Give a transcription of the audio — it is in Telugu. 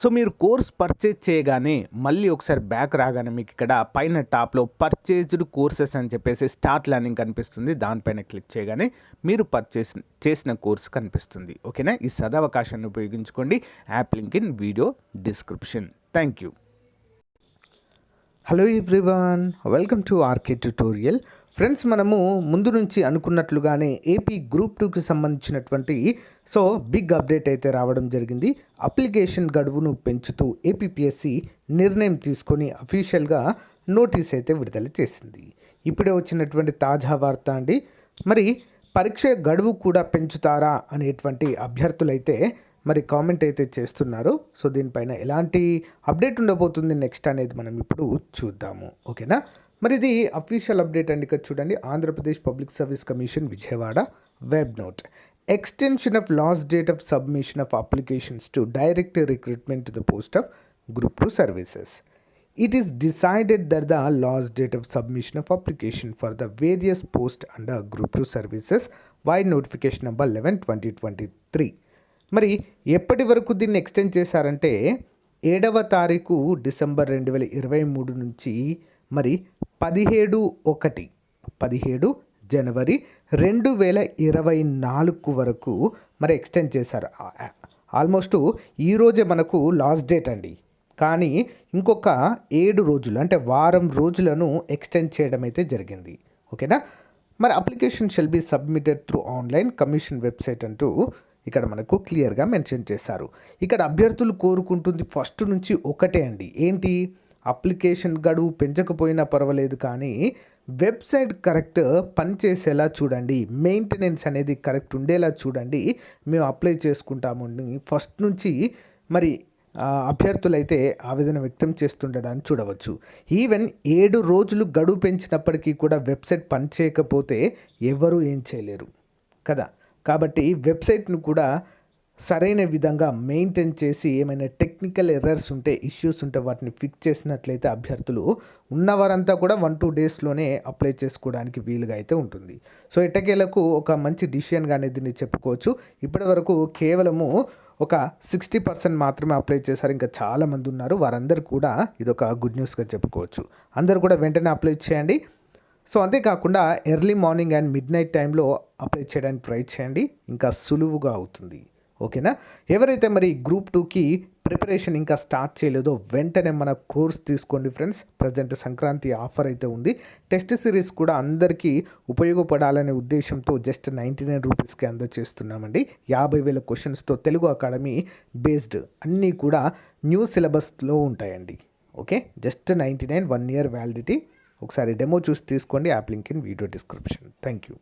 సో మీరు కోర్స్ పర్చేజ్ చేయగానే మళ్ళీ ఒకసారి బ్యాక్ రాగానే మీకు ఇక్కడ పైన టాప్లో పర్చేజ్డ్ కోర్సెస్ అని చెప్పేసి స్టార్ట్ లర్నింగ్ కనిపిస్తుంది. దానిపైన క్లిక్ చేయగానే మీరు పర్చేస్ చేసిన కోర్స్ కనిపిస్తుంది. ఓకేనా? ఈ సదవకాశాన్ని ఉపయోగించుకోండి. App link in video description thank you hello everyone welcome to RK tutorial friends మనము ముందు నుంచి అనుకున్నట్లుగానే ఏపీ గ్రూప్ టూకి సంబంధించినటువంటి సో బిగ్ అప్డేట్ అయితే రావడం జరిగింది. అప్లికేషన్ గడువును పెంచుతూ ఏపీపీఎస్సి నిర్ణయం తీసుకొని అఫీషియల్గా నోటీస్ అయితే విడుదల చేసింది. ఇప్పుడే వచ్చినటువంటి తాజా వార్త అండి. మరి పరీక్ష గడువు కూడా పెంచుతారా అనేటువంటి అభ్యర్థులైతే మరి కామెంట్ అయితే చేస్తున్నారు. సో దీనిపైన ఎలాంటి అప్డేట్ ఉండబోతుంది నెక్స్ట్ అనేది మనం ఇప్పుడు చూద్దాము. ఓకేనా? మరి ఇది అఫీషియల్ అప్డేట్ అండి. ఇక్కడ చూడండి. Andhra Pradesh public service commission Vijayawada web note extension of last date of submission of applications to direct recruitment to the post of group two services it is decided that the last date of submission of application for the various post under group two services vide notification number eleven twenty twenty three మరి ఎప్పటి వరకు దీన్ని ఎక్స్టెండ్ చేశారంటే ఏడవ తారీఖు డిసెంబర్ రెండు వేల ఇరవై మూడు నుంచి మరి పదిహేడు ఒకటి పదిహేడు జనవరి రెండు వేల ఇరవై నాలుగు వరకు మరి ఎక్స్టెండ్ చేశారు. ఆల్మోస్ట్ ఈరోజే మనకు లాస్ట్ డేట్ అండి. కానీ ఇంకొక ఏడు రోజులు అంటే వారం రోజులను ఎక్స్టెండ్ చేయడం అయితే జరిగింది. ఓకేనా? మరి application shall be submitted through online commission website అంటూ ఇక్కడ మనకు క్లియర్గా మెన్షన్ చేశారు. ఇక్కడ అభ్యర్థులు కోరుకుంటుంది ఫస్ట్ నుంచి ఒకటే అండి. ఏంటి? అప్లికేషన్ గడువు పెంచకపోయినా పర్వాలేదు కానీ వెబ్సైట్ కరెక్ట్ పనిచేసేలా చూడండి. మెయింటెనెన్స్ అనేది కరెక్ట్ ఉండేలా చూడండి. మేము అప్లై చేసుకుంటాము ఫస్ట్ నుంచి మరి అభ్యర్థులైతే ఆవేదన వ్యక్తం చేస్తుండడాన్ని చూడవచ్చు. ఈవెన్ ఏడు రోజులు గడువు పెంచినప్పటికీ కూడా వెబ్సైట్ పనిచేయకపోతే ఎవరు ఏం చేయలేరు. కదా? కాబట్టి వెబ్సైట్ను కూడా సరైన విధంగా మెయింటైన్ చేసి ఏమైనా టెక్నికల్ ఎర్రర్స్ ఉంటే ఇష్యూస్ ఉంటే వాటిని ఫిక్స్ చేసినట్లయితే అభ్యర్థులు ఉన్నవారంతా కూడా వన్ టూ డేస్లోనే అప్లై చేసుకోవడానికి వీలుగా అయితే ఉంటుంది. సో ఎట్టకేలకు ఒక మంచి డిసిషన్గా అనేది దీన్ని చెప్పుకోవచ్చు. ఇప్పటి వరకు కేవలము ఒక సిక్స్టీ పర్సెంట్ మాత్రమే అప్లై చేశారు. ఇంకా చాలామంది ఉన్నారు. వారందరూ కూడా ఇదొక గుడ్ న్యూస్గా చెప్పుకోవచ్చు. అందరూ కూడా వెంటనే అప్లై చేయండి. సో అంతేకాకుండా early morning and midnight టైంలో అప్లై చేయడానికి ట్రై చేయండి. ఇంకా సులువుగా అవుతుంది. ఓకేనా? ఎవరైతే మరి గ్రూప్ టూకి ప్రిపరేషన్ ఇంకా స్టార్ట్ చేయలేదో వెంటనే మన కోర్స్ తీసుకోండి ఫ్రెండ్స్. ప్రజెంట్ సంక్రాంతి ఆఫర్ అయితే ఉంది. టెస్ట్ సిరీస్ కూడా అందరికీ ఉపయోగపడాలనే ఉద్దేశంతో జస్ట్ నైంటీ నైన్ రూపీస్కి అందజేస్తున్నామండి యాభై వేల క్వశ్చన్స్తో తెలుగు అకాడమీ బేస్డ్ అన్నీ కూడా న్యూ సిలబస్లో ఉంటాయండి. Okay? Just ninety nine one year validity. ఒకసారి డెమో చూసి తీసుకోండి app link in video description. Thank you